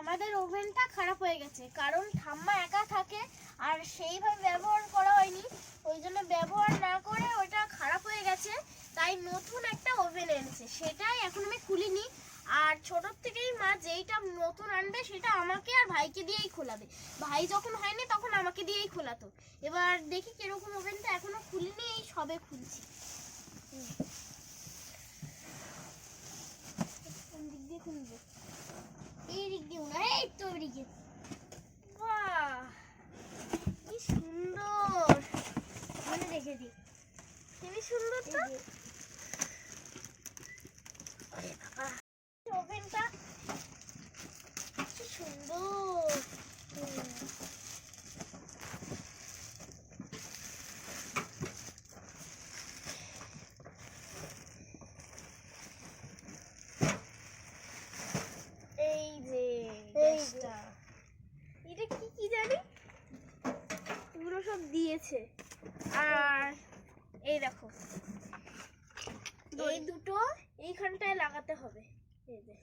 আমাদের ওভেনটা খারাপ হয়ে গেছে, কারণ ঠাম্মা একা থাকে আর সেইভাবে ব্যবহার করা হয়নি। ওই জন্য ব্যবহার না করে ওটা খারাপ হয়ে গেছে, তাই নতুন একটা ওভেন এনেছে। সেটাই এখন আমি খুলিনি। আর ছোটোর থেকেই মা যেইটা নতুন আনবে সেটা আমাকে আর ভাইকে দিয়েই খোলাবে। ভাই যখন হয়নি তখন আমাকে দিয়েই খোলাতো। এবার দেখি কীরকম ওভেনটা এখনও খুলিনি, এই সবে খুলছি। দিক দিয়ে এই দিক দিয়ে না এই তো এদিকে বাহ কি সুন্দর মনে রেখে দিই খুবই সুন্দর তো আরে বাবা ওভেনটা? কি সুন্দর। এই যে এটা কি কি জানি? এগুলো সব দিয়েছে। আর এই দেখো। এই দুটো এইখানটায় লাগাতে হবে। এই যে।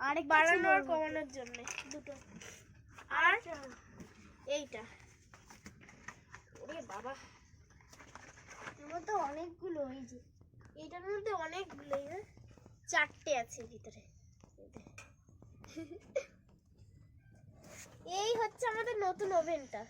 আরেক বাড়ানো আর কমানোর জন্য দুটো। আর এইটা। ওরে বাবা। এর মধ্যে অনেকগুলো এই যে। এইটার মধ্যে অনেকগুলো চারটে আছে ভিতরে। এই হচ্ছে আমাদের নতুন ওভেনটা।